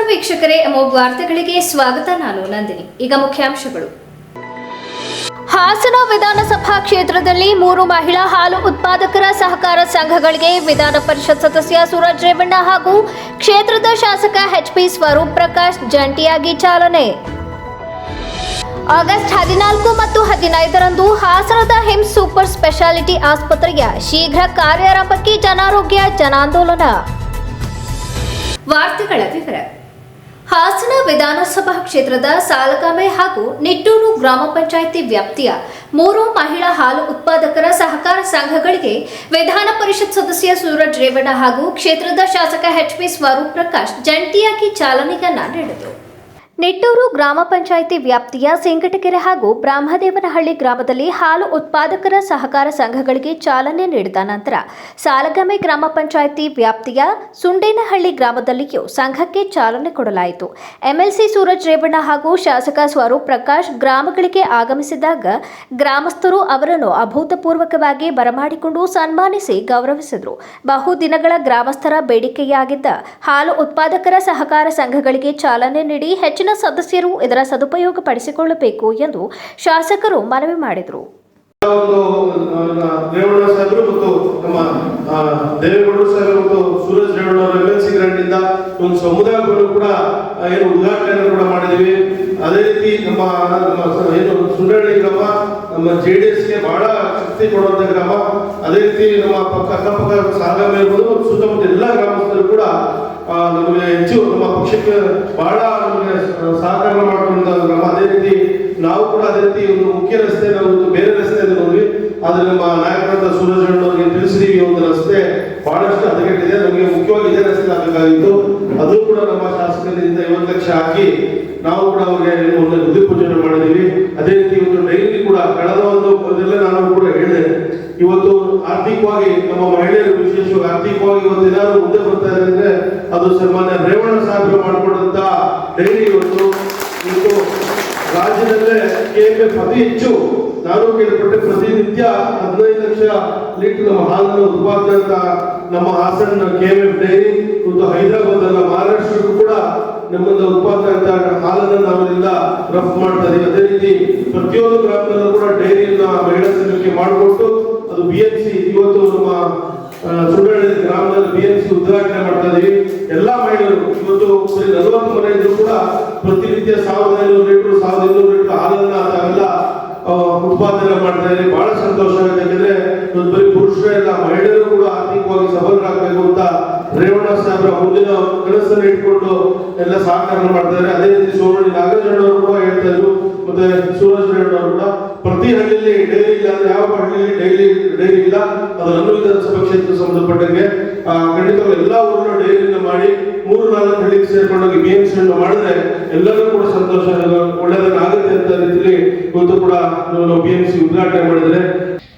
ನಮಸ್ಕಾರ ವೀಕ್ಷಕರೇ ಅಮೋಘ್ ವಾರ್ತೆಗಳಿಗೆ ಸ್ವಾಗತ. ನಾನು ನಂದಿನಿ. ಈಗ ಮುಖ್ಯಾಂಶಗಳು. ಹಾಸನ ವಿಧಾನಸಭಾ ಕ್ಷೇತ್ರದಲ್ಲಿ ಮೂರು ಮಹಿಳಾ ಹಾಲು ಉತ್ಪಾದಕರ ಸಹಕಾರ ಸಂಘಗಳಿಗೆ ವಿಧಾನ ಪರಿಷತ್ ಸದಸ್ಯ ಸೂರಜ್ ರೇವಣ್ಣ ಹಾಗೂ ಕ್ಷೇತ್ರದ ಶಾಸಕ ಎಚ್ಪಿ ಸ್ವರೂಪ್ ಪ್ರಕಾಶ್ ಜಂಟಿಯಾಗಿ ಚಾಲನೆ. ಆಗಸ್ಟ್ ಹದಿನಾಲ್ಕು ಮತ್ತು ಹದಿನೈದರಂದು ಹಾಸನದ ಹಿಮ್ಸ್ ಸೂಪರ್ ಸ್ಪೆಷಾಲಿಟಿ ಆಸ್ಪತ್ರೆಯ ಶೀಘ್ರ ಕಾರ್ಯಾರಂಭಕ್ಕೆ ಜನಾರೋಗ್ಯ ಜನಾಂದೋಲನ. ವಾರ್ತೆಗಳ ವಿವರ. ಹಾಸನ ವಿಧಾನಸಭಾ ಕ್ಷೇತ್ರದ ಸಾಲಗಾಮೆ ಹಾಗೂ ನಿಟ್ಟೂರು ಗ್ರಾಮ ಪಂಚಾಯಿತಿ ವ್ಯಾಪ್ತಿಯ ಮೂರು ಮಹಿಳಾ ಹಾಲು ಉತ್ಪಾದಕರ ಸಹಕಾರ ಸಂಘಗಳಿಗೆ ವಿಧಾನ ಪರಿಷತ್ ಸದಸ್ಯ ಸೂರಜ್ ರೇವಣ್ಣ ಹಾಗೂ ಕ್ಷೇತ್ರದ ಶಾಸಕ ಎಚ್ ಪಿ ಸ್ವರೂಪ್ ಪ್ರಕಾಶ್ ಜಂಟಿಯಾಗಿ ಚಾಲನೆಯನ್ನ ನೀಡಿದರು. ನಿಟ್ಟೂರು ಗ್ರಾಮ ಪಂಚಾಯಿತಿ ವ್ಯಾಪ್ತಿಯ ಸಿಂಗಟಗೆರೆ ಹಾಗೂ ಬ್ರಾಹ್ಮದೇವನಹಳ್ಳಿ ಗ್ರಾಮದಲ್ಲಿ ಹಾಲು ಉತ್ಪಾದಕರ ಸಹಕಾರ ಸಂಘಗಳಿಗೆ ಚಾಲನೆ ನೀಡಿದ ನಂತರ ಸಾಲಗಮೆ ಗ್ರಾಮ ಪಂಚಾಯಿತಿ ವ್ಯಾಪ್ತಿಯ ಸುಂಡೇನಹಳ್ಳಿ ಗ್ರಾಮದಲ್ಲಿಯೂ ಸಂಘಕ್ಕೆ ಚಾಲನೆ ಕೊಡಲಾಯಿತು. ಎಂಎಲ್ಸಿ ಸೂರಜ್ ರೇವಣ್ಣ ಹಾಗೂ ಶಾಸಕ ಸ್ವರೂಪ್ ಪ್ರಕಾಶ್ ಗ್ರಾಮಗಳಿಗೆ ಆಗಮಿಸಿದಾಗ ಗ್ರಾಮಸ್ಥರು ಅವರನ್ನು ಅಭೂತಪೂರ್ವಕವಾಗಿ ಬರಮಾಡಿಕೊಂಡು ಸನ್ಮಾನಿಸಿ ಗೌರವಿಸಿದರು. ಬಹುದಿನಗಳ ಗ್ರಾಮಸ್ಥರ ಬೇಡಿಕೆಯಾಗಿದ್ದ ಹಾಲು ಉತ್ಪಾದಕರ ಸಹಕಾರ ಸಂಘಗಳಿಗೆ ಚಾಲನೆ ನೀಡಿ ಹೆಚ್ಚಿನ ಸದಸ್ಯರು ಇದರ ಸದುಪಯೋಗ ಪಡಿಸಿಕೊಳ್ಳಬೇಕು ಎಂದು ಶಾಸಕರು ಮನವಿ ಮಾಡಿದರು. ಒಂದು ಸಮುದಾಯವನ್ನು ಕೂಡ ಏನು ಉದ್ಘಾಟನೆ ಕೂಡ ಮಾಡಿದ್ವಿ ಅದೇ ರೀತಿ ನಮ್ಮ ನಮ್ಮ ಏನು ಸುಂಡಳ್ಳಿ ಗ್ರಾಮ, ನಮ್ಮ ಜೆ ಡಿ ಎಸ್ಗೆ ಬಹಳ ಶಕ್ತಿ ಕೊಡುವಂತ ಗ್ರಾಮ. ಅದೇ ರೀತಿ ನಮ್ಮ ಪಕ್ಕ ಅಕ್ಕಪಕ್ಕ ಸಾಗಮ ಇರ್ಬೋದು, ಮತ್ತು ಸುತ್ತಮುತ್ತ ಎಲ್ಲ ಗ್ರಾಮಸ್ಥರು ಕೂಡ ನಮಗೆ ಹೆಚ್ಚು ನಮ್ಮ ಪಕ್ಷಕ್ಕೆ ಬಹಳ ನಮಗೆ ಸಹಕಾರ ಮಾಡಿಕೊಂಡ ಗ್ರಾಮ. ಅದೇ ರೀತಿ ನಾವು ಕೂಡ ಅದೇ ರೀತಿ ಒಂದು ಮುಖ್ಯ ರಸ್ತೆ ಒಂದು ಬೇರೆ ರಸ್ತೆ ಹೋದ್ವಿ ಆದರೆ ನಮ್ಮ ನಾಯಕರಾದ ಸೂರಜ್ ಅವರಿಗೆ ತಿಳಿಸಿದೀವಿ ಒಂದು ರಸ್ತೆ. ಬಹಳಷ್ಟು ಹದಗೆಟ್ಟಿದೆ. ನಮಗೆ ಮುಖ್ಯವಾಗಿ ಇದೇ ರಸ್ತೆ ಆಗಬೇಕಾಗಿತ್ತು ಅದು ಕೂಡ ನಮ್ಮ ಶಾಸಕರಿಂದ ಐವತ್ತು ಲಕ್ಷ ಹಾಕಿ ನಾವು ಕೂಡ ಅವರಿಗೆ ಒಂದು ಬುದ್ಧಿ ಪೂಜನೆ ಮಾಡಿದೀವಿ ಅದೇ ರೀತಿ ಇವತ್ತು ಡೈಲಿ ಕೂಡ ಕಳೆದ ಒಂದು ನಾನು ಕೂಡ ಹೇಳಿದೆ. ಇವತ್ತು ಆರ್ಥಿಕವಾಗಿ ನಮ್ಮ ಮಹಿಳೆಯರು ವಿಶೇಷವಾಗಿ ಆರ್ಥಿಕವಾಗಿ ಒಂದು ಏನಾದ್ರು ಮುಂದೆ ಬರ್ತಾ ಇದೆ ಅಂದ್ರೆ ಅದು ಸನ್ಮಾನ್ಯ ರೇವಣ್ಣ ಸಾಹೇಬರು ಮಾಡಿಕೊಂಡಂತ ಡೈರಿ ಇವತ್ತು ಇವತ್ತು ರಾಜ್ಯದಲ್ಲೇ ಕೆಎಂಎಫ್ ಅತಿ ಹೆಚ್ಚು ನಾನು ಕೇಳ್ಪಟ್ಟೆ ಪ್ರತಿನಿತ್ಯ ಹದಿನೈದು ಲಕ್ಷ ಲೀಟರ್ ನಮ್ಮ ಹಾಲನ್ನು ಉತ್ಪಾದಿಸಿದಂತ ನಮ್ಮ ಹಾಸನ ಕೆಎಂಎಫ್ ಡೈರಿ ಮತ್ತು ಹೈದರಾಬಾದ್ ಅಲ್ಲ ಮಹಾರಾಷ್ಟ್ರಕ್ಕೂ ಕೂಡ ನಮ್ಮಿಂದ ಉತ್ಪಾದನೆ ಹಾಲನ್ನು ನಾವೆಲ್ಲ ರಫ್ತು ಮಾಡ್ತಾ ಇದೀವಿ. ಅದೇ ರೀತಿ ಪ್ರತಿಯೊಂದು ಗ್ರಾಮದಲ್ಲೂ ಕೂಡ ಡೈರಿಯನ್ನ ಮಹಿಳಾ ಸಂಘಕ್ಕೆ ಮಾಡಿಕೊಟ್ಟು ಅದು ಬಿ ಎಂ ಸಿ ಇವತ್ತು ನಮ್ಮ ಆ, ಸುಳ್ಳಳ್ಳಿ ಗ್ರಾಮದಲ್ಲಿ ಬಿ ಎಂ ಸಿ ಉದ್ಘಾಟನೆ ಮಾಡ್ತಾ ಇದೀವಿ. ಎಲ್ಲಾ ಮಹಿಳೆಯರು ಇವತ್ತು ನಲವತ್ತು ಮನೆಯಲ್ಲೂ ಕೂಡ ಪ್ರತಿನಿತ್ಯ ಸಾವಿರದ ಐನೂರು ಲೀಟರ್ ಸಾವಿರದ ಇನ್ನೂರು ಲೀಟರ್ ಹಾಲನ್ನು ತಾವೆಲ್ಲ ಉತ್ಪಾದನೆ ಮಾಡ್ತಾ ಇದ್ರೆ ಬಹಳ ಸಂತೋಷ ಯಾಕಂದ್ರೆ ಬರೀ ಪುರುಷರೇ ಇಲ್ಲ ಮಹಿಳೆಯರು ಕೂಡ ಆರ್ಥಿಕವಾಗಿ ಸಬಲರಾಗಬೇಕು ಅಂತ ರೇವಣ್ಣ ಸಾಹೇಬ್ರ ಮುಂದಿನ ಕನಸನ್ನು ಇಟ್ಕೊಂಡು ಎಲ್ಲ ಸಹಕಾರ ಮಾಡ್ತಾ ಅದೇ ರೀತಿ ಸೋಮಣ್ಣ ನಾಗರಾಜಣ್ಣವರು ಕೂಡ ಹೇಳ್ತಾ ಇದ್ರು. ಮತ್ತೆ ಸೂರಜ್ ರೇವಣ್ಣ ಅವರು ಕೂಡ, ಪ್ರತಿ ಹಳ್ಳಿಯಲ್ಲಿ ಡೈರಿ ಇಲ್ಲ ಅಂದ್ರೆ ಯಾವ ಹಳ್ಳಿಯಲ್ಲಿ ಡೈಲಿ, ಡೈರಿ ಇಲ್ಲ, ಅದು ನನ್ನ ವಿಧಾನಸಭಾ ಕ್ಷೇತ್ರ ಸಂಬಂಧಪಟ್ಟಂಗೆ ಖಂಡಿತವಾಗಿ ಎಲ್ಲ ಊರಿನ ಡೈರಿನ ಮಾಡಿ ಮೂರು ನಾಲ್ಕು ಹಳ್ಳಿಗೆ ಸೇರ್ಕೊಂಡೋಗಿ ಬಿ ಎಂ ಮಾಡಿದ್ರೆ ಎಲ್ಲರೂ ಕೂಡ ಸಂತೋಷ ಒಳ್ಳೆಯದಾಗುತ್ತೆ ಅಂತ ರೀತಿಯಲ್ಲಿ ಇವತ್ತು ಕೂಡ ನಾವು ಬಿ ಎಂ ಸಿ ಉದ್ಘಾಟನೆ ಮಾಡಿದ್ರೆ.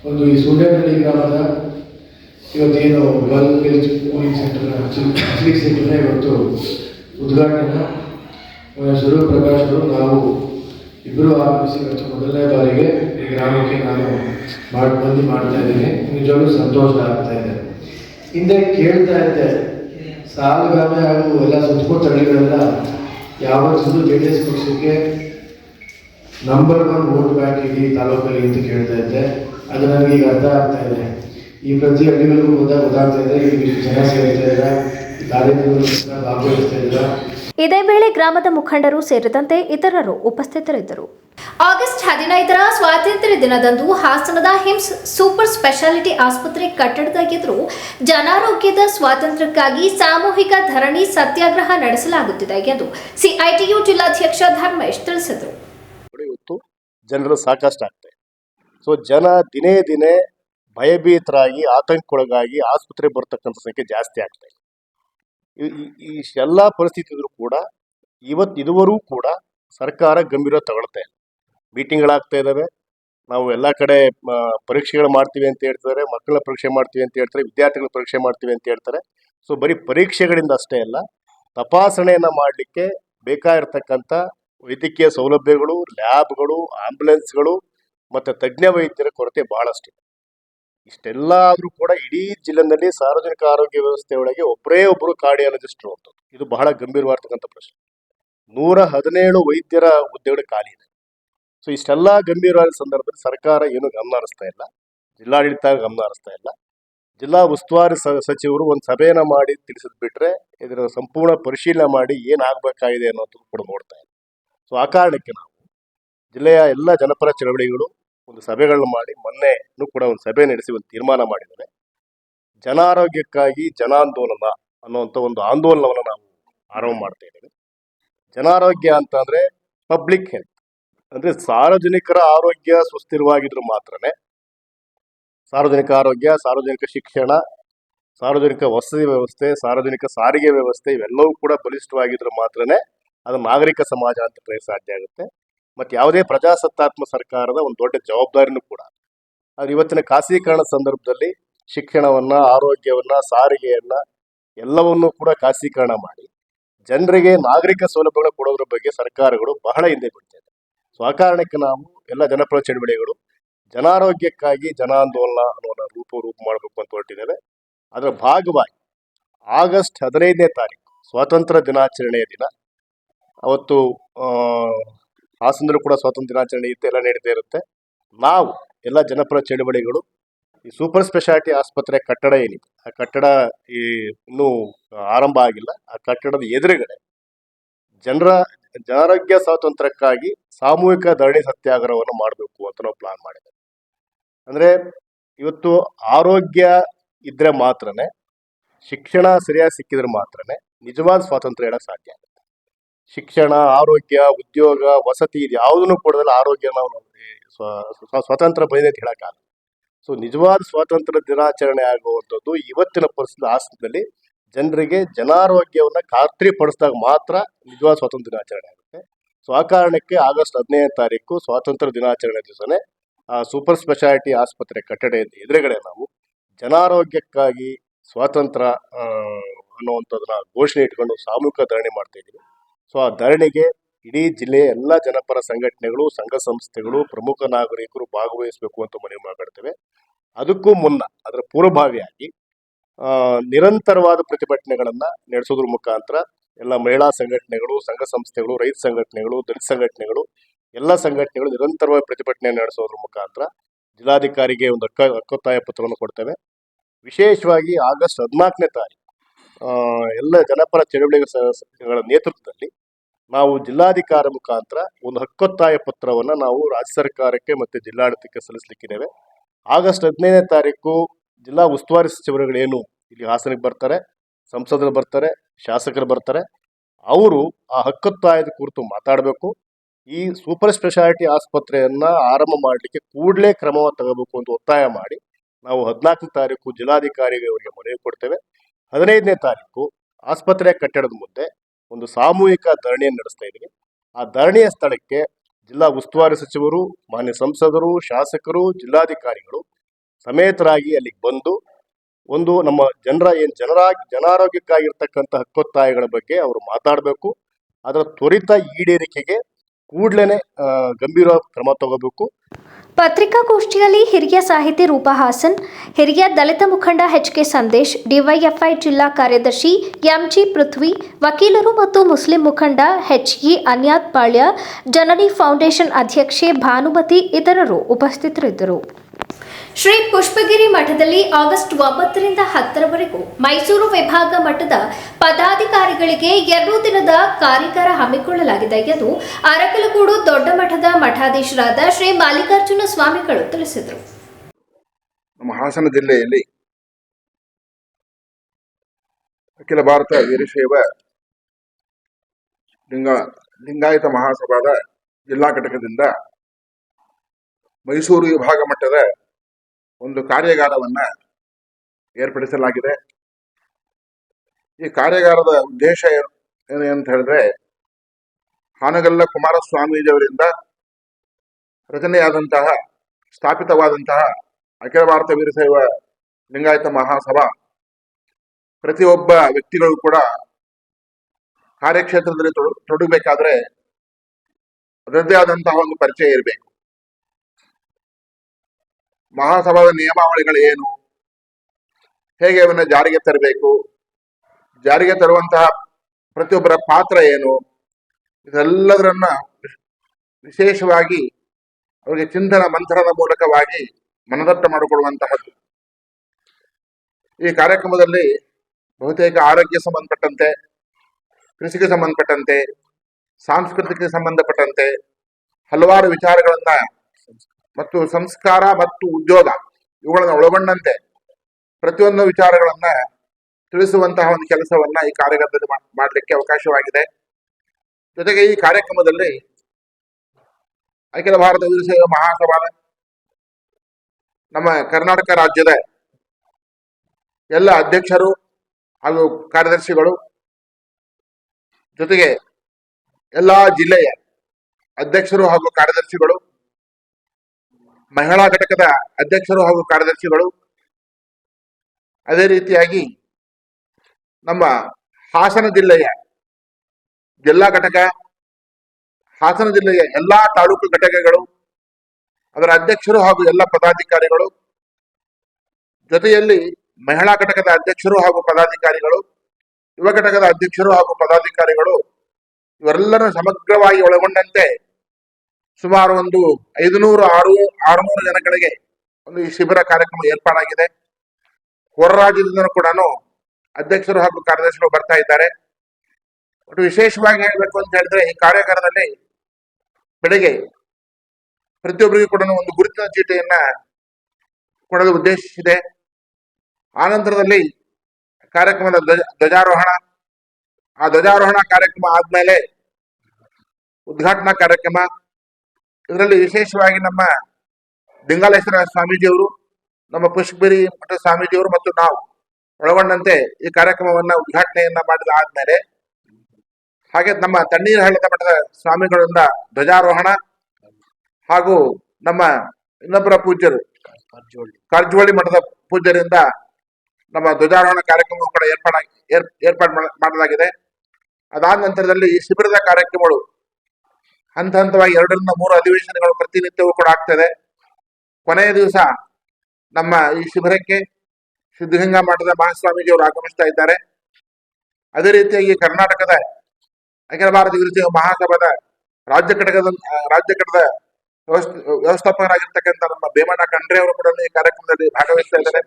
ಒಂದು ಈ ಸೂರ್ಯಹಳ್ಳಿ ಗ್ರಾಮದ ಇವತ್ತೇನು ವೆಲ್ ವಿಲೇಜ್ ಕೂಲಿಂಗ್ ಸೆಂಟರ್ನ ಫೆಸಿಲಿಟಿ ಸೆಂಟರ್ನ ಇವತ್ತು ಉದ್ಘಾಟನೆ ಸ್ವರೂಪ್ ಪ್ರಕಾಶ್ ಅವರು ನಾವು ಇಬ್ಬರು ಆಗಮಿಸಿ ಇವತ್ತು ಮೊದಲನೇ ಬಾರಿಗೆ ಈ ಗ್ರಾಮಕ್ಕೆ ನಾನು ಮಾಡಿ ಬಂದು ಮಾಡ್ತಾ ಇದ್ದೀನಿ. ನಿಜವಾಗ್ಲೂ ಸಂತೋಷ ಆಗ್ತಾ ಇದೆ. ಹಿಂದೆ ಕೇಳ್ತಾ ಇದ್ದೆ ಸಾಲುಗಾಮೆ ಹಾಗೂ ಎಲ್ಲ ಸುತ್ತಮುತ್ತ ಹಳ್ಳಿಗಳೆಲ್ಲ ಯಾವತ್ತೂ ಜೆ ಡಿ ಎಸ್ ಪಕ್ಷಕ್ಕೆ ನಂಬರ್ ಒನ್ ವೋಟ್ ಬ್ಯಾಂಕ್ ಇಡೀ ತಾಲೂಕಲ್ಲಿ ಅಂತ ಕೇಳ್ತಾ ಇದ್ದೆ. ಅದು ನನಗೆ ಈಗ ಅರ್ಥ ಆಗ್ತಾ ಇದೆ. ಈ ಪ್ರತಿ ಹಳ್ಳಿಗಳಿಗೂ ಗೊತ್ತಾಗ್ತಾ ಇದೆ. ಈಗ ಜನ ಸೇರ್ತಾ ಇದ್ದಾರೆ. ಕಾರ್ಯಕ್ರಮ ಭಾಗವಹಿಸ್ತಾ ಇದ್ದಾರೆ. ಇದೇ ವೇಳೆ ಗ್ರಾಮದ ಮುಖಂಡರು ಸೇರಿದಂತೆ ಇತರರು ಉಪಸ್ಥಿತರಿದ್ದರು. ಆಗಸ್ಟ್ ಹದಿನೈದರ ಸ್ವಾತಂತ್ರ್ಯ ದಿನದಂದು ಹಾಸನದ ಹಿಮ್ಸ್ ಸೂಪರ್ ಸ್ಪೆಷಾಲಿಟಿ ಆಸ್ಪತ್ರೆ ಕಟ್ಟಡದ ಎದುರು ಜನಾರೋಗ್ಯದ ಸ್ವಾತಂತ್ರ್ಯಕ್ಕಾಗಿ ಸಾಮೂಹಿಕ ಧರಣಿ ಸತ್ಯಾಗ್ರಹ ನಡೆಸಲಾಗುತ್ತಿದೆ ಎಂದು ಸಿಐಟಿಯು ಜಿಲ್ಲಾಧ್ಯಕ್ಷ ಧರ್ಮೇಶ್ ತಿಳಿಸಿದರು. ಜನರು ಸಾಕಷ್ಟು ಆಗ್ತದೆ ಇದೆ ಸೊ ಜನ ದಿನೇ ದಿನೇ ಭಯಭೀತರಾಗಿ ಆತಂಕಕ್ಕೊಳಗಾಗಿ ಆಸ್ಪತ್ರೆ ಬರ್ತಕ್ಕಂಥ ಸಂಖ್ಯೆ ಜಾಸ್ತಿ ಆಗ್ತಾ ಎಲ್ಲ ಪರಿಸ್ಥಿತಿ ಇದ್ರೂ ಕೂಡ ಇವತ್ತು ಇದುವರೆಗೂ ಕೂಡ ಸರ್ಕಾರ ಗಂಭೀರ ತಗೊಳ್ತಾ ಇಲ್ಲ ಮೀಟಿಂಗ್ಗಳಾಗ್ತಾ ಇದ್ದಾವೆ ನಾವು ಎಲ್ಲ ಕಡೆ ಪರೀಕ್ಷೆಗಳು ಮಾಡ್ತೀವಿ ಅಂತ ಹೇಳ್ತಾರೆ ಮಕ್ಕಳ ಪರೀಕ್ಷೆ ಮಾಡ್ತೀವಿ ಅಂತ ಹೇಳ್ತಾರೆ, ವಿದ್ಯಾರ್ಥಿಗಳ ಪರೀಕ್ಷೆ ಮಾಡ್ತೀವಿ ಅಂತ ಹೇಳ್ತಾರೆ. ಸೊ, ಬರೀ ಪರೀಕ್ಷೆಗಳಿಂದ ಅಷ್ಟೇ ಅಲ್ಲ, ತಪಾಸಣೆಯನ್ನು ಮಾಡಲಿಕ್ಕೆ ಬೇಕಾಗಿರ್ತಕ್ಕಂಥ ವೈದ್ಯಕೀಯ ಸೌಲಭ್ಯಗಳು, ಲ್ಯಾಬ್ಗಳು, ಆಂಬ್ಯುಲೆನ್ಸ್ಗಳು, ಮತ್ತು ತಜ್ಞ ವೈದ್ಯರ ಕೊರತೆ ಬಹಳಷ್ಟಿದೆ. ಇಷ್ಟೆಲ್ಲ ಆದರೂ ಕೂಡ ಇಡೀ ಜಿಲ್ಲೆನಲ್ಲಿ ಸಾರ್ವಜನಿಕ ಆರೋಗ್ಯ ವ್ಯವಸ್ಥೆ ಒಳಗೆ ಒಬ್ಬರೇ ಒಬ್ಬರು ಕಾರ್ಡಿಯಾಲಜಿಸ್ಟ್ ಇರುವಂಥದ್ದು ಇದು ಬಹಳ ಗಂಭೀರವಾಗಿರ್ತಕ್ಕಂಥ ಪ್ರಶ್ನೆ. ನೂರ ಹದಿನೇಳು ವೈದ್ಯರ ಹುದ್ದೆಗಳು ಖಾಲಿ ಇದೆ. ಸೊ, ಇಷ್ಟೆಲ್ಲ ಗಂಭೀರವಾದ ಸಂದರ್ಭದಲ್ಲಿ ಸರ್ಕಾರ ಏನು ಗಮನ ಹರಿಸ್ತಾ ಇಲ್ಲ. ಜಿಲ್ಲಾಡಳಿತ ಗಮನ ಹರಿಸ್ತಾ ಇಲ್ಲ. ಜಿಲ್ಲಾ ಉಸ್ತುವಾರಿ ಸಚಿವರು ಒಂದು ಸಭೆಯನ್ನ ಮಾಡಿ ತಿಳಿಸಿದ್ ಬಿಟ್ರೆ ಇದರ ಸಂಪೂರ್ಣ ಪರಿಶೀಲನೆ ಮಾಡಿ ಏನಾಗಬೇಕಾಗಿದೆ ಅನ್ನೋದು ಕೂಡ ನೋಡ್ತಾ ಇಲ್ಲ. ಸೊ, ಆ ಕಾರಣಕ್ಕೆ ನಾವು ಜಿಲ್ಲೆಯ ಎಲ್ಲ ಜನಪರ ಚಳವಳಿಗಳು ಒಂದು ಸಭೆಗಳನ್ನ ಮಾಡಿ ಮೊನ್ನೆನೂ ಕೂಡ ಒಂದು ಸಭೆ ನಡೆಸಿ ಒಂದು ತೀರ್ಮಾನ ಮಾಡಿದ್ದಾರೆ. ಜನಾರೋಗ್ಯಕ್ಕಾಗಿ ಜನಾಂದೋಲನ ಅನ್ನುವಂಥ ಒಂದು ಆಂದೋಲನವನ್ನು ನಾವು ಆರಂಭ ಮಾಡ್ತಾ ಇದ್ದೇವೆ. ಜನಾರೋಗ್ಯ ಅಂತ ಅಂದ್ರೆ ಪಬ್ಲಿಕ್ ಹೆಲ್ತ್ ಅಂದ್ರೆ ಸಾರ್ವಜನಿಕರ ಆರೋಗ್ಯ ಸುಸ್ಥಿರವಾಗಿದ್ರು ಮಾತ್ರನೇ ಸಾರ್ವಜನಿಕ ಆರೋಗ್ಯ, ಸಾರ್ವಜನಿಕ ಶಿಕ್ಷಣ, ಸಾರ್ವಜನಿಕ ವಸತಿ ವ್ಯವಸ್ಥೆ, ಸಾರ್ವಜನಿಕ ಸಾರಿಗೆ ವ್ಯವಸ್ಥೆ ಇವೆಲ್ಲವೂ ಕೂಡ ಬಲಿಷ್ಠವಾಗಿದ್ರೆ ಮಾತ್ರನೇ ಅದು ನಾಗರಿಕ ಸಮಾಜ ಅಂತ ಸಾಧ್ಯ ಆಗುತ್ತೆ. ಮತ್ತು ಯಾವುದೇ ಪ್ರಜಾಸತ್ತಾತ್ಮ ಸರ್ಕಾರದ ಒಂದು ದೊಡ್ಡ ಜವಾಬ್ದಾರಿನೂ ಕೂಡ ಆದರೆ ಇವತ್ತಿನ ಖಾಸಗೀಕರಣ ಸಂದರ್ಭದಲ್ಲಿ ಶಿಕ್ಷಣವನ್ನ, ಆರೋಗ್ಯವನ್ನ, ಸಾರಿಗೆಯನ್ನ ಎಲ್ಲವನ್ನೂ ಕೂಡ ಖಾಸಗೀಕರಣ ಮಾಡಿ ಜನರಿಗೆ ನಾಗರಿಕ ಸೌಲಭ್ಯಗಳು ಕೊಡೋದ್ರ ಬಗ್ಗೆ ಸರ್ಕಾರಗಳು ಬಹಳ ಹಿಂದೆ ಬಿಡ್ತಿದೆ ಸೊ ಆ ಕಾರಣಕ್ಕೆ ನಾವು ಎಲ್ಲ ಜನಪರ ಚಳವಳಿಗಳು ಜನಾರೋಗ್ಯಕ್ಕಾಗಿ ಜನಾಂದೋಲನ ಅನ್ನೋ ರೂಪ ರೂಪ ಮಾಡಬೇಕು ಅಂತ ಹೊರಟಿದ್ದೇವೆ. ಅದರ ಭಾಗವಾಗಿ ಆಗಸ್ಟ್ ಹದಿನೈದನೇ ತಾರೀಕು ಸ್ವಾತಂತ್ರ್ಯ ದಿನಾಚರಣೆಯ ದಿನ. ಅವತ್ತು ಹಾಸನದಲ್ಲೂ ಕೂಡ ಸ್ವಾತಂತ್ರ್ಯ ದಿನಾಚರಣೆ ಇತ್ತು ಎಲ್ಲ ನಡೀತಾ ಇರುತ್ತೆ. ನಾವು ಎಲ್ಲ ಜನಪರ ಚಳುವಳಿಗಳು, ಈ ಸೂಪರ್ ಸ್ಪೆಷಾಲಿಟಿ ಆಸ್ಪತ್ರೆ ಕಟ್ಟಡ ಏನಿದೆ, ಆ ಕಟ್ಟಡ ಈ ಇನ್ನೂ ಆರಂಭ ಆಗಿಲ್ಲ. ಆ ಕಟ್ಟಡದ ಎದುರುಗಡೆ ಜನರ, ಜನಾರೋಗ್ಯ ಸ್ವಾತಂತ್ರ್ಯಕ್ಕಾಗಿ ಸಾಮೂಹಿಕ ಧರಣಿ ಸತ್ಯಾಗ್ರಹವನ್ನು ಮಾಡಬೇಕು ಅಂತ ನಾವು ಪ್ಲಾನ್ ಮಾಡಿದ್ದೇವೆ. ಅಂದ್ರೆ ಇವತ್ತು ಆರೋಗ್ಯ ಇದ್ರೆ ಮಾತ್ರನೇ, ಶಿಕ್ಷಣ ಸರಿಯಾಗಿ ಸಿಕ್ಕಿದ್ರೆ ಮಾತ್ರನೇ ನಿಜವಾದ ಸ್ವಾತಂತ್ರ್ಯ ಹೇಳೋಕ್ಕೆ ಸಾಧ್ಯ. ಶಿಕ್ಷಣ, ಆರೋಗ್ಯ, ಉದ್ಯೋಗ, ವಸತಿ ಇದು ಯಾವುದನ್ನು ಕೊಡೋದಲ್ಲ ಆರೋಗ್ಯ ನಾವು ಈ ಸ್ವ- ಸ್ವ- ಸ್ವತಂತ್ರ ಬಂದಿದೆ ಅಂತ ಹೇಳೋಕ್ಕಾಗಲ್ಲ ಸೊ ನಿಜವಾದ ಸ್ವಾತಂತ್ರ್ಯ ದಿನಾಚರಣೆ ಆಗುವಂಥದ್ದು ಇವತ್ತಿನ ಪರಿಸ್ಥಿತಿ ಹಾಸನದಲ್ಲಿ ಜನರಿಗೆ ಜನಾರೋಗ್ಯವನ್ನ ಖಾತ್ರಿಪಡಿಸಿದಾಗ ಮಾತ್ರ ನಿಜವಾದ ಸ್ವಾತಂತ್ರ್ಯ ದಿನಾಚರಣೆ ಆಗುತ್ತೆ. ಸೊ ಆ ಕಾರಣಕ್ಕೆ ಆಗಸ್ಟ್ ಹದಿನೈದನೇ ತಾರೀಕು ಸ್ವಾತಂತ್ರ್ಯ ದಿನಾಚರಣೆ ದಿವಸನೇ ಸೂಪರ್ ಸ್ಪೆಷಾಲಿಟಿ ಆಸ್ಪತ್ರೆ ಕಟ್ಟಡದ ಎದುರುಗಡೆ ನಾವು ಜನಾರೋಗ್ಯಕ್ಕಾಗಿ ಸ್ವಾತಂತ್ರ್ಯ ಅನ್ನುವಂಥದ್ದನ್ನ ಘೋಷಣೆ ಇಟ್ಕೊಂಡು ಸಾಮೂಹಿಕ ಧರಣಿ ಮಾಡ್ತಾ ಇದ್ದೀವಿ. ಸೊ ಆ ಧರಣಿಗೆ ಇಡೀ ಜಿಲ್ಲೆಯ ಎಲ್ಲ ಜನಪರ ಸಂಘಟನೆಗಳು, ಸಂಘ ಸಂಸ್ಥೆಗಳು, ಪ್ರಮುಖ ನಾಗರಿಕರು ಭಾಗವಹಿಸಬೇಕು ಅಂತ ಮನವಿ ಮಾಡ್ತೇವೆ ಅದಕ್ಕೂ ಮುನ್ನ, ಅದರ ಪೂರ್ವಭಾವಿಯಾಗಿ ನಿರಂತರವಾದ ಪ್ರತಿಭಟನೆಗಳನ್ನು ನಡೆಸೋದ್ರ ಮುಖಾಂತರ ಎಲ್ಲ ಮಹಿಳಾ ಸಂಘಟನೆಗಳು, ಸಂಘ ಸಂಸ್ಥೆಗಳು, ರೈತ ಸಂಘಟನೆಗಳು, ದಲಿತ ಸಂಘಟನೆಗಳು, ಎಲ್ಲ ಸಂಘಟನೆಗಳು ನಿರಂತರವಾಗಿ ಪ್ರತಿಭಟನೆ ನಡೆಸೋದ್ರ ಮುಖಾಂತರ ಜಿಲ್ಲಾಧಿಕಾರಿಗೆ ಒಂದು ಹಕ್ಕ, ಹಕ್ಕೊತ್ತಾಯ ಪತ್ರವನ್ನು ಕೊಡ್ತೇವೆ. ವಿಶೇಷವಾಗಿ ಆಗಸ್ಟ್ ಹದಿನಾಲ್ಕನೇ ತಾರೀಕು ಎಲ್ಲ ಜನಪರ ಚಳವಳಿಗಳ ನೇತೃತ್ವದಲ್ಲಿ ನಾವು ಜಿಲ್ಲಾಧಿಕಾರಿ ಮುಖಾಂತರ ಒಂದು ಹಕ್ಕೊತ್ತಾಯ ಪತ್ರವನ್ನು ನಾವು ರಾಜ್ಯ ಸರ್ಕಾರಕ್ಕೆ ಮತ್ತು ಜಿಲ್ಲಾಡಳಿತಕ್ಕೆ ಸಲ್ಲಿಸಲಿಕ್ಕಿದ್ದೇವೆ. ಆಗಸ್ಟ್ ಹದಿನೈದನೇ ತಾರೀಕು ಜಿಲ್ಲಾ ಉಸ್ತುವಾರಿ ಸಚಿವರುಗಳೇನು ಇಲ್ಲಿ ಹಾಸನಕ್ಕೆ ಬರ್ತಾರೆ, ಸಂಸದರು ಬರ್ತಾರೆ, ಶಾಸಕರು ಬರ್ತಾರೆ, ಅವರು ಆ ಹಕ್ಕೊತ್ತಾಯದ ಕುರಿತು ಮಾತಾಡಬೇಕು. ಈ ಸೂಪರ್ ಸ್ಪೆಷಾಲಿಟಿ ಆಸ್ಪತ್ರೆಯನ್ನು ಆರಂಭ ಮಾಡಲಿಕ್ಕೆ ಕೂಡಲೇ ಕ್ರಮ ತಗೋಬೇಕು ಅಂತ ಒತ್ತಾಯ ಮಾಡಿ ನಾವು ಹದಿನಾಲ್ಕನೇ ತಾರೀಕು ಜಿಲ್ಲಾಧಿಕಾರಿಗೆ ಅವರಿಗೆ ಮನವಿ ಕೊಡ್ತೇವೆ. ಹದಿನೈದನೇ ತಾರೀಕು ಆಸ್ಪತ್ರೆ ಕಟ್ಟಡದ ಮುಂದೆ ಒಂದು ಸಾಮೂಹಿಕ ಧರಣಿಯನ್ನು ನಡೆಸ್ತಾ ಇದ್ದೀವಿ. ಆ ಧರಣಿಯ ಸ್ಥಳಕ್ಕೆ ಜಿಲ್ಲಾ ಉಸ್ತುವಾರಿ ಸಚಿವರು, ಮಾನ್ಯ ಸಂಸದರು, ಶಾಸಕರು, ಜಿಲ್ಲಾಧಿಕಾರಿಗಳು ಸಮೇತರಾಗಿ ಅಲ್ಲಿಗೆ ಬಂದು ಒಂದು ನಮ್ಮ ಜನರ ಏನು ಜನರ ಜನಾರೋಗ್ಯಕ್ಕಾಗಿರ್ತಕ್ಕಂಥ ಹಕ್ಕೊತ್ತಾಯಗಳ ಬಗ್ಗೆ ಅವರು ಮಾತಾಡಬೇಕು. ಅದರ ತ್ವರಿತ ಈಡೇರಿಕೆಗೆ ಕೂಡಲೇ ಗಂಭೀರ ಕ್ರಮ ತಗೋಬೇಕು. ಪತ್ರಿಕಾಗೋಷ್ಠಿಯಲ್ಲಿ ಹಿರಿಯ ಸಾಹಿತಿ ರೂಪಾ ಹಾಸನ್, ಹಿರಿಯ ದಲಿತ ಮುಖಂಡ ಎಚ್ ಕೆ ಸಂದೇಶ್, ಡಿವೈಎಫ್ಐ ಜಿಲ್ಲಾ ಕಾರ್ಯದರ್ಶಿ ಎಂಜಿ ಪೃಥ್ವಿ, ವಕೀಲರು ಮತ್ತು ಮುಸ್ಲಿಂ ಮುಖಂಡ ಎಚ್ ಇ ಅನ್ಯಾತ್ ಪಾಳ್ಯ, ಜನನಿ ಫೌಂಡೇಶನ್ ಅಧ್ಯಕ್ಷೆ ಭಾನುಮತಿ ಇತರರು ಉಪಸ್ಥಿತರಿದ್ದರು. ಶ್ರೀ ಪುಷ್ಪಗಿರಿ ಮಠದಲ್ಲಿ ಆಗಸ್ಟ್ ಒಂಬತ್ತರಿಂದ ಹತ್ತರವರೆಗೂ ಮೈಸೂರು ವಿಭಾಗ ಮಠದ ಪದಾಧಿಕಾರಿಗಳಿಗೆ ಎರಡು ದಿನದ ಕಾರ್ಯಕಾರ ಹಮ್ಮಿಕೊಳ್ಳಲಾಗಿದೆ ಎಂದು ಅರಕಲಗೂಡು ದೊಡ್ಡ ಮಠದ ಮಠಾಧೀಶರಾದ ಶ್ರೀ ಮಲ್ಲಿಕಾರ್ಜುನ ಸ್ವಾಮಿಗಳು ತಿಳಿಸಿದರು. ನಮ್ಮ ಹಾಸನ ಜಿಲ್ಲೆಯಲ್ಲಿ ಅಖಿಲ ಭಾರತ ವೀರಶೈವ ಲಿಂಗ ಲಿಂಗಾಯತ ಮಹಾಸಭಾದ ಜಿಲ್ಲಾ ಘಟಕದಿಂದ ಮೈಸೂರು ವಿಭಾಗ ಮಟ್ಟದ ಒಂದು ಕಾರ್ಯಾಗಾರವನ್ನ ಏರ್ಪಡಿಸಲಾಗಿದೆ. ಈ ಕಾರ್ಯಾಗಾರದ ಉದ್ದೇಶ ಏನು ಅಂತ ಹೇಳಿದ್ರೆ, ಹಾನಗಲ್ಲ ಕುಮಾರಸ್ವಾಮೀಜಿಯವರಿಂದ ರಚನೆಯಾದಂತಹ, ಸ್ಥಾಪಿತವಾದಂತಹ ಅಖಿಲ ಭಾರತ ವೀರಶೈವ ಲಿಂಗಾಯತ ಮಹಾಸಭಾ, ಪ್ರತಿಯೊಬ್ಬ ವ್ಯಕ್ತಿಗಳು ಕೂಡ ಕಾರ್ಯಕ್ಷೇತ್ರದಲ್ಲಿ ತೊಡ, ತೊಡಗಬೇಕಾದ್ರೆ ಅದರದ್ದೇ ಆದಂತಹ ಒಂದು ಪರಿಚಯ ಇರಬೇಕು. ಮಹಾಸಭಾದ ನಿಯಮಾವಳಿಗಳು ಏನು? ಹೇಗೆ ಅವನ್ನ ಜಾರಿಗೆ ತರಬೇಕು? ಜಾರಿಗೆ ತರುವಂತಹ ಪ್ರತಿಯೊಬ್ಬರ ಪಾತ್ರ ಏನು? ಇದೆಲ್ಲದರನ್ನ ವಿಶೇಷವಾಗಿ ಅವರಿಗೆ ಚಿಂತನ ಮಂಥನದ ಮೂಲಕವಾಗಿ ಮನದಟ್ಟ ಮಾಡಿಕೊಳ್ಳುವಂತಹದ್ದು. ಈ ಕಾರ್ಯಕ್ರಮದಲ್ಲಿ ಬಹುತೇಕ ಆರೋಗ್ಯ ಸಂಬಂಧಪಟ್ಟಂತೆ, ಕೃಷಿಗೆ ಸಂಬಂಧಪಟ್ಟಂತೆ ಸಾಂಸ್ಕೃತಿಕ ಸಂಬಂಧಪಟ್ಟಂತೆ ಹಲವಾರು ವಿಚಾರಗಳನ್ನ ಮತ್ತು ಸಂಸ್ಕಾರ ಮತ್ತು ಉದ್ಯೋಗ, ಇವುಗಳನ್ನು ಒಳಗೊಂಡಂತೆ ಪ್ರತಿಯೊಂದು ವಿಚಾರಗಳನ್ನ ತಿಳಿಸುವಂತಹ ಒಂದು ಕೆಲಸವನ್ನ ಈ ಕಾರ್ಯಕ್ರಮದಲ್ಲಿ ಮಾಡಲಿಕ್ಕೆ ಅವಕಾಶವಾಗಿದೆ. ಜೊತೆಗೆ ಈ ಕಾರ್ಯಕ್ರಮದಲ್ಲಿ ಅಖಿಲ ಭಾರತ ಸೇವಾ ಮಹಾಸಭಾದ, ನಮ್ಮ ಕರ್ನಾಟಕ ರಾಜ್ಯದ ಎಲ್ಲ ಅಧ್ಯಕ್ಷರು ಹಾಗೂ ಕಾರ್ಯದರ್ಶಿಗಳು, ಜೊತೆಗೆ ಎಲ್ಲಾ ಜಿಲ್ಲೆಯ ಅಧ್ಯಕ್ಷರು ಹಾಗೂ ಕಾರ್ಯದರ್ಶಿಗಳು ಮಹಿಳಾ ಘಟಕದ ಅಧ್ಯಕ್ಷರು ಹಾಗೂ ಕಾರ್ಯದರ್ಶಿಗಳು. ಅದೇ ರೀತಿಯಾಗಿ ನಮ್ಮ ಹಾಸನ ಜಿಲ್ಲೆಯ ಜಿಲ್ಲಾ ಘಟಕ, ಹಾಸನ ಜಿಲ್ಲೆಯ ಎಲ್ಲಾ ತಾಲೂಕು ಘಟಕಗಳು, ಅದರ ಅಧ್ಯಕ್ಷರು ಹಾಗೂ ಎಲ್ಲ ಪದಾಧಿಕಾರಿಗಳು, ಜೊತೆಯಲ್ಲಿ ಮಹಿಳಾ ಘಟಕದ ಅಧ್ಯಕ್ಷರು ಹಾಗೂ ಪದಾಧಿಕಾರಿಗಳು, ಯುವ ಘಟಕದ ಅಧ್ಯಕ್ಷರು ಹಾಗೂ ಪದಾಧಿಕಾರಿಗಳು ಇವರೆಲ್ಲರೂ ಸಮಗ್ರವಾಗಿ ಒಳಗೊಂಡಂತೆ ಸುಮಾರು ಒಂದು ಐದುನೂರು ಆರು, ಆರುನೂರು ಜನಗಳಿಗೆ ಒಂದು ಈ ಶಿಬಿರ ಕಾರ್ಯಕ್ರಮ ಏರ್ಪಾಡಾಗಿದೆ. ಹೊರ ರಾಜ್ಯದಿಂದ ಕೂಡ ಅಧ್ಯಕ್ಷರು ಹಾಗೂ ಕಾರ್ಯದರ್ಶಿಗಳು ಬರ್ತಾ ಇದ್ದಾರೆ. ಒಟ್ಟು ವಿಶೇಷವಾಗಿ ಹೇಳಬೇಕು ಅಂತ ಹೇಳಿದ್ರೆ ಈ ಕಾರ್ಯಾಗಾರದಲ್ಲಿ ಬೆಳಿಗ್ಗೆ ಪ್ರತಿಯೊಬ್ಬರಿಗೂ ಕೂಡ ಒಂದು ಗುರುತಿನ ಚೀಟಿಯನ್ನ ಕೊಡಲು ಉದ್ದೇಶಿಸಿದೆ. ಆನಂತರದಲ್ಲಿ ಕಾರ್ಯಕ್ರಮದ ಧ್ವಜ, ಧ್ವಜಾರೋಹಣ, ಆ ಧ್ವಜಾರೋಹಣ ಕಾರ್ಯಕ್ರಮ ಆದ್ಮೇಲೆ ಉದ್ಘಾಟನಾ ಕಾರ್ಯಕ್ರಮ ಇದರಲ್ಲಿ ವಿಶೇಷವಾಗಿ ನಮ್ಮ ಲಿಂಗಾಲೇಶ್ವರ ಸ್ವಾಮೀಜಿಯವರು ನಮ್ಮ ಪುಷ್ಪಗಿರಿ ಮಠ ಸ್ವಾಮೀಜಿಯವರು ಮತ್ತು ನಾವು ಒಳಗೊಂಡಂತೆ ಈ ಕಾರ್ಯಕ್ರಮವನ್ನ ಉದ್ಘಾಟನೆಯನ್ನ ಮಾಡಿದ ಆದ್ಮೇಲೆ ಹಾಗೆ ನಮ್ಮ ತಣ್ಣೀರಹಳ್ಳದ ಮಠದ ಸ್ವಾಮಿಗಳಿಂದ ಧ್ವಜಾರೋಹಣ ಹಾಗೂ ನಮ್ಮ ಇನ್ನೊಬ್ಬರ ಪೂಜ್ಯರು ಕಾರ್ಜೋಳಿ. ಮಠದ ಪೂಜ್ಯರಿಂದ ನಮ್ಮ ಧ್ವಜಾರೋಹಣ ಕಾರ್ಯಕ್ರಮ ಕೂಡ ಏರ್ಪಾಡ ಏರ್ ಏರ್ಪಾಡು ಮಾಡ- ಮಾಡಲಾಗಿದೆ. ಅದಾದ ನಂತರದಲ್ಲಿ ಈ ಶಿಬಿರದ ಕಾರ್ಯಕ್ರಮಗಳು ಹಂತ ಹಂತವಾಗಿ ಎರಡರಿಂದ ಮೂರು ಅಧಿವೇಶನಗಳು ಪ್ರತಿನಿತ್ಯವೂ ಕೂಡ ಆಗ್ತದೆ. ಕೊನೆಯ ದಿವಸ ನಮ್ಮ ಈ ಶಿಬಿರಕ್ಕೆ ಸಿದ್ಧಗಂಗಾ ಮಠದ ಮಹಾಸ್ವಾಮೀಜಿಯವರು ಆಗಮಿಸ್ತಾ ಇದ್ದಾರೆ. ಅದೇ ರೀತಿಯಾಗಿ ಕರ್ನಾಟಕದ ಅಖಿಲ ಭಾರತ ವಿರುದ್ಧ ಮಹಾಸಭಾದ ರಾಜ್ಯ ಘಟಕದ ರಾಜ್ಯ ಘಟಕದ ವ್ಯವಸ್ಥೆ, ವ್ಯವಸ್ಥಾಪಕರಾಗಿರ್ತಕ್ಕಂಥ ನಮ್ಮ ಭೀಮಣ್ಣ ಖಂಡ್ರೆ ಅವರು ಕೂಡ ಈ ಕಾರ್ಯಕ್ರಮದಲ್ಲಿ ಭಾಗವಹಿಸ್ತಾ ಇದ್ದಾರೆ.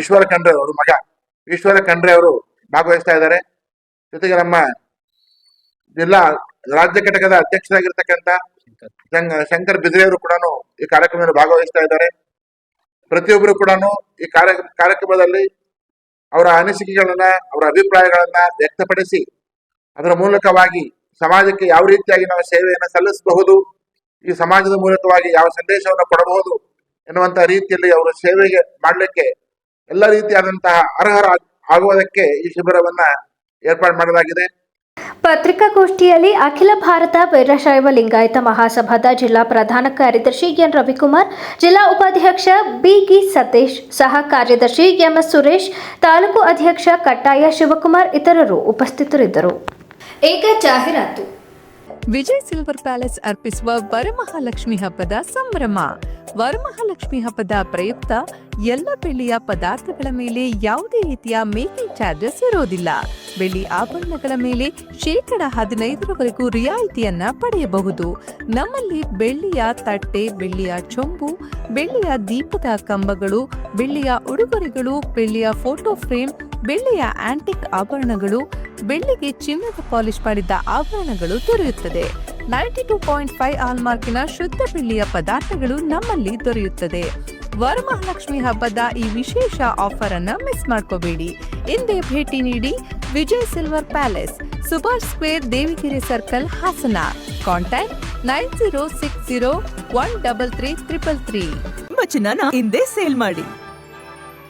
ಈಶ್ವರ ಖಂಡ್ರೆ ಅವರು, ಮಗ ಈಶ್ವರ ಖಂಡ್ರೆ ಅವರು ಭಾಗವಹಿಸ್ತಾ ಇದ್ದಾರೆ. ಜೊತೆಗೆ ನಮ್ಮ ಜಿಲ್ಲಾ ರಾಜ್ಯ ಘಟಕದ ಅಧ್ಯಕ್ಷರಾಗಿರ್ತಕ್ಕಂಥ ಶಂ- ಶಂಕರ್ ಬಿದ್ರೆ ಅವರು ಕೂಡ ಈ ಕಾರ್ಯಕ್ರಮದಲ್ಲಿ ಭಾಗವಹಿಸ್ತಾ ಇದ್ದಾರೆ. ಪ್ರತಿಯೊಬ್ಬರು ಕೂಡ ಈ ಕಾರ್ಯ ಕಾರ್ಯಕ್ರಮದಲ್ಲಿ ಅವರ ಅನಿಸಿಕೆಗಳನ್ನ, ಅವರ ಅಭಿಪ್ರಾಯಗಳನ್ನ ವ್ಯಕ್ತಪಡಿಸಿ ಅದರ ಮೂಲಕವಾಗಿ ಸಮಾಜಕ್ಕೆ ಯಾವ ರೀತಿಯಾಗಿ ನಾವು ಸೇವೆಯನ್ನು ಸಲ್ಲಿಸಬಹುದು, ಈ ಸಮಾಜದ ಮೂಲಕವಾಗಿ ಯಾವ ಸಂದೇಶವನ್ನು ಕೊಡಬಹುದು ಎನ್ನುವಂತಹ ರೀತಿಯಲ್ಲಿ ಅವರು ಸೇವೆಗೆ ಮಾಡಲಿಕ್ಕೆ ಎಲ್ಲ ರೀತಿಯಾದಂತಹ ಅರ್ಹರ ಆಗುವುದಕ್ಕೆ ಈ ಶಿಬಿರವನ್ನ ಏರ್ಪಾಡು ಮಾಡಲಾಗಿದೆ. ಪತ್ರಿಕಾಗೋಷ್ಠಿಯಲ್ಲಿ ಅಖಿಲ ಭಾರತ ವೀರಶೈವ ಲಿಂಗಾಯತ ಮಹಾಸಭಾದ ಜಿಲ್ಲಾ ಪ್ರಧಾನ ಕಾರ್ಯದರ್ಶಿ ಎನ್ ರವಿಕುಮಾರ್, ಜಿಲ್ಲಾ ಉಪಾಧ್ಯಕ್ಷ ಬಿಗಿ ಸತೀಶ್, ಸಹ ಕಾರ್ಯದರ್ಶಿ ಎಂಎಸ್ ಸುರೇಶ್, ತಾಲೂಕು ಅಧ್ಯಕ್ಷ ಕಟ್ಟಾಯ ಶಿವಕುಮಾರ್ ಇತರರು ಉಪಸ್ಥಿತರಿದ್ದರು. ಏಕ ಜಾಹೀರಾತು. ವಿಜಯ್ ಸಿಲ್ವರ್ ಪ್ಯಾಲೇಸ್ ಅರ್ಪಿಸುವ ವರಮಹಾಲಕ್ಷ್ಮಿ ಹಬ್ಬದ ಸಂಭ್ರಮ. ವರಮಹಾಲಕ್ಷ್ಮಿ ಹಬ್ಬದ ಪ್ರಯುಕ್ತ ಎಲ್ಲ ಬೆಳ್ಳಿಯ ಪದಾರ್ಥಗಳ ಮೇಲೆ ಯಾವುದೇ ರೀತಿಯ ಮೇಕಿಂಗ್ ಚಾರ್ಜಸ್ ಇರೋದಿಲ್ಲ ಬೆಳ್ಳಿ ಆಭರಣಗಳ ಮೇಲೆ ಶೇಕಡ ಹದಿನೈದರವರೆಗೂ ರಿಯಾಯಿತಿಯನ್ನ ಪಡೆಯಬಹುದು. ನಮ್ಮಲ್ಲಿ ಬೆಳ್ಳಿಯ ತಟ್ಟೆ, ಬೆಳ್ಳಿಯ ಚೊಂಬು, ಬೆಳ್ಳಿಯ ದೀಪದ ಕಂಬಗಳು, ಬೆಳ್ಳಿಯ ಉಡುಗೊರೆಗಳು, ಬೆಳ್ಳಿಯ ಫೋಟೋ ಫ್ರೇಮ್ ಬೆಳ್ಳಿಯ ಆಂಟಿಕ್ ಆಭರಣಗಳು ಬೆಳ್ಳಿಗೆ ಚಿನ್ನದ ಪಾಲಿಶ್ ಮಾಡಿದ್ದ ಆಭರಣಗಳು ದೊರೆಯುತ್ತದೆ. ನೈಂಟಿ ಟೂ ಪಾಯಿಂಟ್ ಫೈವ್ ಆಲ್ಮಾರ್ಕಿನ ಶುದ್ಧ ಬೆಳ್ಳಿಯ ಪದಾರ್ಥಗಳು ನಮ್ಮಲ್ಲಿ ದೊರೆಯುತ್ತದೆ. ವರಮಹಾಲಕ್ಷ್ಮಿ ಹಬ್ಬದ ಈ ವಿಶೇಷ ಆಫರ್ ಅನ್ನ ಮಿಸ್ ಮಾಡ್ಕೋಬೇಡಿ. ಇಂದೇ ಭೇಟಿ ನೀಡಿ Vijay silver palace, Subhash square Devigiri circle Hassan. Contact nine zero six zero one double three triple three ಹಿಂದೆ ಸೇಲ್ ಮಾಡಿ.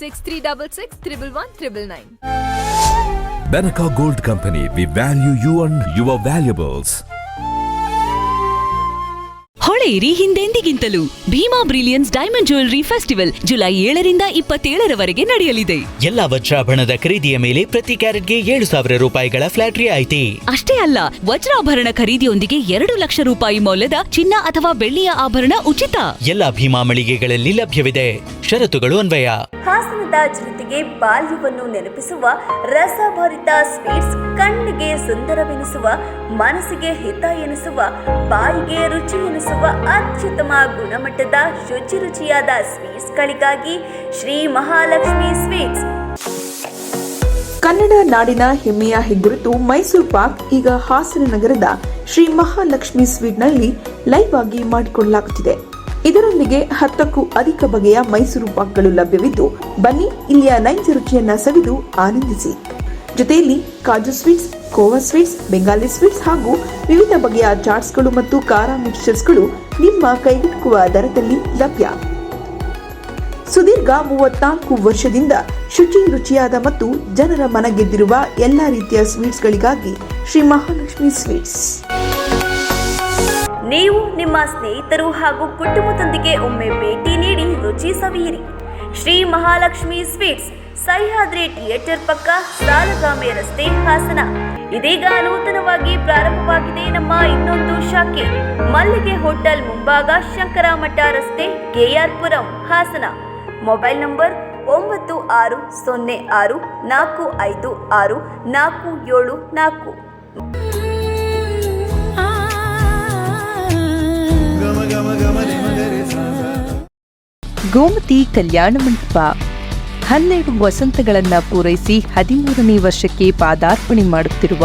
Six three double Banaka Gold Company, we value you and your valuables. ಹೊಳೆಯಿರಿ ಹಿಂದೆಂದಿಗಿಂತಲೂ Bhima brilliance diamond jewellery festival July ಏಳರಿಂದ ಇಪ್ಪತ್ತೇಳರವರೆಗೆ ನಡೆಯಲಿದೆ. ಎಲ್ಲಾ ವಜ್ರಾಭರಣದ ಖರೀದಿಯ ಮೇಲೆ ಪ್ರತಿ ಕ್ಯಾರೆಟ್ಗೆ ಏಳು ಸಾವಿರ ರೂಪಾಯಿಗಳ ಫ್ಲಾಟ್ ರಿಯಾಯಿತಿ ಅಷ್ಟೇ ಅಲ್ಲ ವಜ್ರಾಭರಣ ಖರೀದಿಯೊಂದಿಗೆ ಎರಡು ಲಕ್ಷ ರೂಪಾಯಿ ಮೌಲ್ಯದ ಚಿನ್ನ ಅಥವಾ ಬೆಳ್ಳಿಯ ಆಭರಣ ಉಚಿತ. ಎಲ್ಲಾ ಭೀಮಾ ಮಳಿಗೆಗಳಲ್ಲಿ ಲಭ್ಯವಿದೆ. ಷರತ್ತುಗಳು ಅನ್ವಯ. ಹಾಸನದ ಜನತೆಗೆ ಬಾಲ್ಯವನ್ನು ನೆನಪಿಸುವ ರಸಭರಿತ ಸ್ವೀಟ್ಸ್ ಕಣ್ಣಿಗೆ ಸುಂದರವೆನಿಸುವ ಮನಸ್ಸಿಗೆ ಹಿತ ಎನಿಸುವ ಬಾಯಿಗೆ ರುಚಿ ಎನಿಸುವ ಅತ್ಯುತ್ತಮ ಗುಣಮಟ್ಟದ ಶುಚಿ ರುಚಿಯಾದ ಸ್ವೀಟ್ಸ್ಗಳಿಗಾಗಿ ಶ್ರೀ ಮಹಾಲಕ್ಷ್ಮಿ ಸ್ವೀಟ್ಸ್. ಕನ್ನಡ ನಾಡಿನ ಹೆಮ್ಮೆಯ ಹೆಗ್ಗುರುತು ಮೈಸೂರು ಪಾಕ್, ಈಗ ಹಾಸನ ನಗರದ ಶ್ರೀ ಮಹಾಲಕ್ಷ್ಮಿ ಸ್ವೀಟ್ನಲ್ಲಿ ಲೈವ್ ಆಗಿ ಮಾಡಿಕೊಳ್ಳಲಾಗುತ್ತಿದೆ. ಇದರೊಂದಿಗೆ ಹತ್ತಕ್ಕೂ ಅಧಿಕ ಬಗೆಯ ಮೈಸೂರು ಪಾಕ್ಗಳು ಲಭ್ಯವಿದ್ದು, ಬನ್ನಿ ಇಲ್ಲಿಯ ನೈಜ ರುಚಿಯನ್ನ ಸವಿದು ಆನಂದಿಸಿ. ಜೊತೆಯಲ್ಲಿ kaju sweets, khoa sweets, Bengali sweets ಹಾಗೂ ವಿವಿಧ ಬಗೆಯ ಚಾಟ್ಸ್ಗಳು ಮತ್ತು ಖಾರ ಮಿಕ್ಸ್ಚರ್ಸ್ಗಳು ನಿಮ್ಮ ಕೈಗೆಟುಕುವ ದರದಲ್ಲಿ ಲಭ್ಯ. ಸುದೀರ್ಘ ಮೂವತ್ನಾಲ್ಕು ವರ್ಷದಿಂದ ಶುಚಿ ರುಚಿಯಾದ ಮತ್ತು ಜನರ ಮನ ಗೆದ್ದಿರುವ ಎಲ್ಲಾ ರೀತಿಯ ಸ್ವೀಟ್ಸ್ಗಳಿಗಾಗಿ ಶ್ರೀ ಮಹಾಲಕ್ಷ್ಮಿ ಸ್ವೀಟ್ಸ್. ನೀವು ನಿಮ್ಮ ಸ್ನೇಹಿತರು ಹಾಗೂ ಕುಟುಂಬದೊಂದಿಗೆ ಒಮ್ಮೆ ಭೇಟಿ ನೀಡಿ ರುಚಿ ಸವಿಯಿರಿ. ಶ್ರೀ ಮಹಾಲಕ್ಷ್ಮಿ ಸ್ವೀಟ್ಸ್, ಸಹ್ಯಾದ್ರಿ ಥಿಯೇಟರ್ ಪಕ್ಕ ಸಾಲಗಾಮೆ ರಸ್ತೆ ಹಾಸನ. ಇದೀಗ ನೂತನವಾಗಿ ಪ್ರಾರಂಭವಾಗಿದೆ ನಮ್ಮ ಇನ್ನೊಂದು ಶಾಖೆ? ಮಲ್ಲಿಗೆ ಹೋಟೆಲ್ ಮುಂಭಾಗ ಶಂಕರಮಠ ರಸ್ತೆ, ಕೆಆರ್ಪುರಂ ಹಾಸನ. ಮೊಬೈಲ್ ನಂಬರ್ ಒಂಬತ್ತು ಆರು ಸೊನ್ನೆ ಆರು ನಾಲ್ಕು ಐದು ಆರು ನಾಲ್ಕು ಏಳು ನಾಲ್ಕು. ಗೋಮತಿ ಕಲ್ಯಾಣ ಮಂಟಪ. ಹನ್ನೆರಡು ವಸಂತಗಳನ್ನು ಪೂರೈಸಿ ಹದಿಮೂರನೇ ವರ್ಷಕ್ಕೆ ಪಾದಾರ್ಪಣೆ ಮಾಡುತ್ತಿರುವ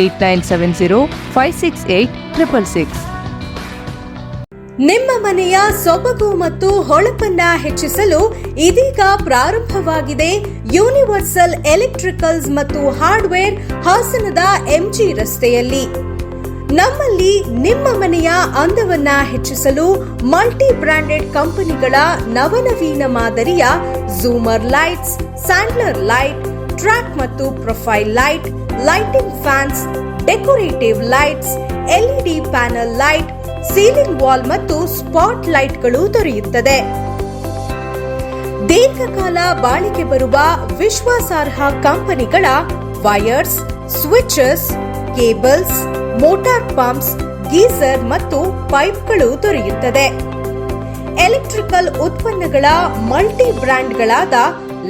Eight nine seven zero five six eight triple six. ನಿಮ್ಮ ಮನೆಯ ಸೊಬಗು ಮತ್ತು ಹೊಳಪನ್ನ ಹೆಚ್ಚಿಸಲು ಇದೀಗ ಪ್ರಾರಂಭವಾಗಿದೆ ಯೂನಿವರ್ಸಲ್ ಎಲೆಕ್ಟ್ರಿಕಲ್ಸ್ ಮತ್ತು ಹಾರ್ಡ್ವೇರ್ ಹಾಸನದ ಎಂಜಿ ರಸ್ತೆಯಲ್ಲಿ. ನಮ್ಮಲ್ಲಿ ನಿಮ್ಮ ಮನೆಯ ಅಂದವನ್ನ ಹೆಚ್ಚಿಸಲು ಮಲ್ಟಿ ಬ್ರಾಂಡೆಡ್ ಕಂಪನಿಗಳ ನವನವೀನ ಮಾದರಿಯ ಝೂಮರ್ ಲೈಟ್ಸ್ ಸ್ಯಾಂಡ್ಲರ್ ಲೈಟ್ ಟ್ರ್ಯಾಕ್ ಮತ್ತು profile light lighting fans decorative lights LED panel light ceiling wall ಮತ್ತು ಸ್ಪಾಟ್ ಲೈಟ್ಗಳು ದೊರೆಯುತ್ತದೆ. ದೀರ್ಘಕಾಲ ಬಾಳಿಕೆ ಬರುವ ವಿಶ್ವಾಸಾರ್ಹ ಕಂಪನಿಗಳ wires switches cables motor pumps geyser ಮತ್ತು ಪೈಪ್ಗಳು ದೊರೆಯುತ್ತದೆ. ಎಲೆಕ್ಟ್ರಿಕಲ್ ಉತ್ಪನ್ನಗಳ multi ಬ್ರ್ಯಾಂಡ್ಗಳಾದ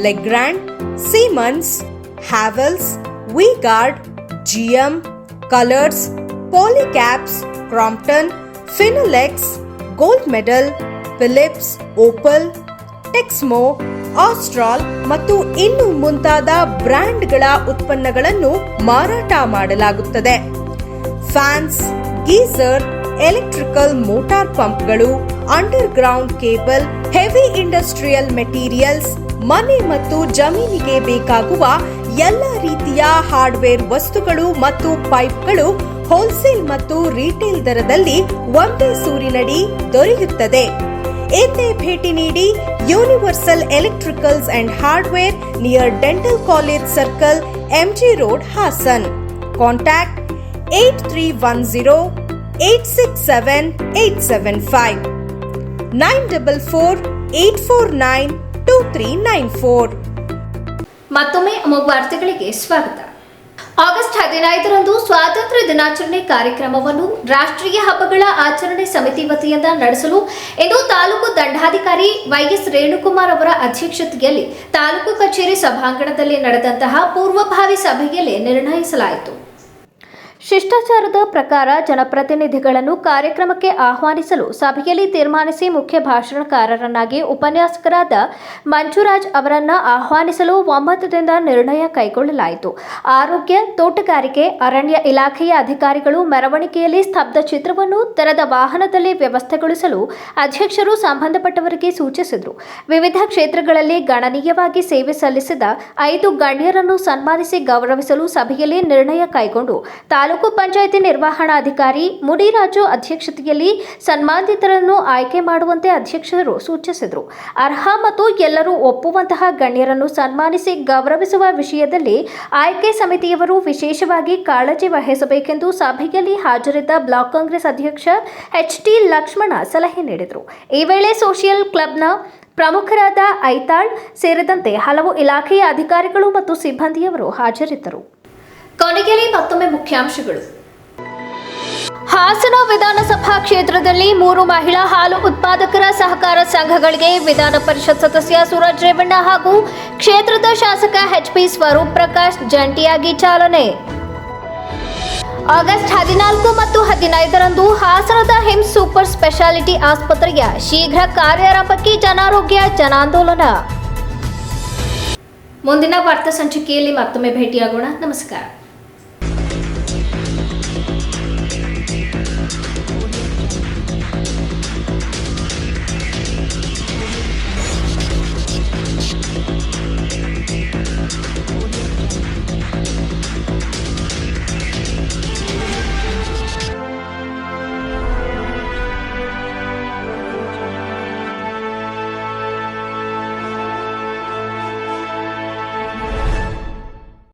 Legrand Siemens Havells V-Guard GM colours Polycabs Crompton Finolex gold medal Philips Opal Texmo Astral ಮತ್ತು ಇನ್ನು ಮುಂತಾದ ಬ್ರ್ಯಾಂಡ್ಗಳ ಉತ್ಪನ್ನಗಳನ್ನು ಮಾರಾಟ ಮಾಡಲಾಗುತ್ತದೆ. ಫ್ಯಾನ್ಸ್ ಗೀಸರ್ ಎಲೆಕ್ಟ್ರಿಕಲ್ ಮೋಟಾರ್ ಪಂಪ್ಗಳು underground cable heavy industrial materials ಮನೆ ಮತ್ತು ಜಮೀನಿಗೆ ಬೇಕಾಗುವ ಎಲ್ಲ ರೀತಿಯ ಹಾರ್ಡ್ವೇರ್ ವಸ್ತುಗಳು ಮತ್ತು ಪೈಪ್ಗಳು ಹೋಲ್ಸೇಲ್ ಮತ್ತು ರಿಟೇಲ್ ದರದಲ್ಲಿ ಒಂದೇ ಸೂರಿನಡಿ ದೊರೆಯುತ್ತದೆ. ಎಂದೇ ಭೇಟಿ ನೀಡಿ universal electricals and hardware near dental college circle MG road Hassan. Contact eight three one zero eight six seven eight seven five. Nine double four eight four nine two three nine four. ಮತ್ತೊಮ್ಮೆ ಅಮೋಘ ವಾರ್ತೆಗಳಿಗೆ ಸ್ವಾಗತ. August ಹದಿನೈದರಂದು ಸ್ವಾತಂತ್ರ್ಯ ದಿನಾಚರಣೆ ಕಾರ್ಯಕ್ರಮವನ್ನು ರಾಷ್ಟ್ರೀಯ ಹಬ್ಬಗಳ ಆಚರಣೆ ಸಮಿತಿ ವತಿಯಿಂದ ನಡೆಸಲು ಇಂದು ತಾಲೂಕು ದಂಡಾಧಿಕಾರಿ ವೈಎಸ್ ರೇಣುಕುಮಾರ್ ಅವರ ಅಧ್ಯಕ್ಷತೆಯಲ್ಲಿ ತಾಲೂಕು ಕಚೇರಿ ಸಭಾಂಗಣದಲ್ಲಿ ನಡೆದಂತಹ ಪೂರ್ವಭಾವಿ ಸಭೆಯಲ್ಲಿ ನಿರ್ಣಯಿಸಲಾಯಿತು. ಶಿಷ್ಟಾಚಾರದ ಪ್ರಕಾರ ಜನಪ್ರತಿನಿಧಿಗಳನ್ನು ಕಾರ್ಯಕ್ರಮಕ್ಕೆ ಆಹ್ವಾನಿಸಲು ಸಭೆಯಲ್ಲಿ ತೀರ್ಮಾನಿಸಿ ಮುಖ್ಯ ಭಾಷಣಕಾರರನ್ನಾಗಿ ಉಪನ್ಯಾಸಕರಾದ ಮಂಜುರಾಜ್ ಅವರನ್ನು ಆಹ್ವಾನಿಸಲು ಒಮ್ಮತದಿಂದ ನಿರ್ಣಯ ಕೈಗೊಳ್ಳಲಾಯಿತು. ಆರೋಗ್ಯ, ತೋಟಗಾರಿಕೆ, ಅರಣ್ಯ ಇಲಾಖೆಯ ಅಧಿಕಾರಿಗಳು ಮೆರವಣಿಗೆಯಲ್ಲಿ ಸ್ತಬ್ಧ ಚಿತ್ರವನ್ನು ತೆರೆದ ವಾಹನದಲ್ಲಿ ವ್ಯವಸ್ಥೆಗೊಳಿಸಲು ಅಧ್ಯಕ್ಷರು ಸಂಬಂಧಪಟ್ಟವರಿಗೆ ಸೂಚಿಸಿದರು. ವಿವಿಧ ಕ್ಷೇತ್ರಗಳಲ್ಲಿ ಗಣನೀಯವಾಗಿ ಸೇವೆ ಸಲ್ಲಿಸಿದ ಐದು ಗಣ್ಯರನ್ನು ಸನ್ಮಾನಿಸಿ ಗೌರವಿಸಲು ಸಭೆಯಲ್ಲಿ ನಿರ್ಣಯ ಕೈಗೊಂಡು ತಾಲೂಕು ಪಂಚಾಯಿತಿ ನಿರ್ವಹಣಾಧಿಕಾರಿ ಮುಡಿರಾಜು ಅಧ್ಯಕ್ಷತೆಯಲ್ಲಿ ಸನ್ಮಾನಿತರನ್ನು ಆಯ್ಕೆ ಮಾಡುವಂತೆ ಅಧ್ಯಕ್ಷರು ಸೂಚಿಸಿದರು. ಅರ್ಹ ಮತ್ತು ಎಲ್ಲರೂ ಒಪ್ಪುವಂತಹ ಗಣ್ಯರನ್ನು ಸನ್ಮಾನಿಸಿ ಗೌರವಿಸುವ ವಿಷಯದಲ್ಲಿ ಆಯ್ಕೆ ಸಮಿತಿಯವರು ವಿಶೇಷವಾಗಿ ಕಾಳಜಿ ವಹಿಸಬೇಕೆಂದು ಸಭೆಯಲ್ಲಿ ಹಾಜರಿದ್ದ ಬ್ಲಾಕ್ ಕಾಂಗ್ರೆಸ್ ಅಧ್ಯಕ್ಷ ಎಚ್ ಟಿ ಲಕ್ಷ್ಮಣ ಸಲಹೆ ನೀಡಿದರು. ಈ ವೇಳೆ ಸೋಷಿಯಲ್ ಕ್ಲಬ್ನ ಪ್ರಮುಖರಾದ ಐತಾಳ್ ಸೇರಿದಂತೆ ಹಲವು ಇಲಾಖೆಯ ಅಧಿಕಾರಿಗಳು ಮತ್ತು ಸಿಬ್ಬಂದಿಯವರು ಹಾಜರಿದ್ದರು. ಕೊನೆಯಲ್ಲಿ ಮತ್ತೊಮ್ಮೆ ಮುಖ್ಯಾಂಶಗಳು. ಹಾಸನ ವಿಧಾನಸಭಾ ಕ್ಷೇತ್ರದಲ್ಲಿ ಮೂರು ಮಹಿಳಾ ಹಾಲು ಉತ್ಪಾದಕರ ಸಹಕಾರ ಸಂಘಗಳಿಗೆ ವಿಧಾನ ಪರಿಷತ್ ಸದಸ್ಯ ಸೂರಜ್ ರೇವಣ್ಣ ಹಾಗೂ ಕ್ಷೇತ್ರದ ಶಾಸಕ ಎಚ್ಪಿ ಸ್ವರೂಪ್ ಪ್ರಕಾಶ್ ಜಂಟಿಯಾಗಿ ಚಾಲನೆ. ಆಗಸ್ಟ್ ಹದಿನಾಲ್ಕು ಮತ್ತು ಹದಿನೈದರಂದು ಹಾಸನದ ಹಿಮ್ಸ್ ಸೂಪರ್ ಸ್ಪೆಷಾಲಿಟಿ ಆಸ್ಪತ್ರೆಯ ಶೀಘ್ರ ಕಾರ್ಯಾರಂಭಕ್ಕೆ ಜನಾರೋಗ್ಯ ಜನಾಂದೋಲನ. ಮುಂದಿನ ವಾರ್ತಾ ಸಂಚಿಕೆಯಲ್ಲಿ ಮತ್ತೊಮ್ಮೆ ಭೇಟಿಯಾಗೋಣ. ನಮಸ್ಕಾರ.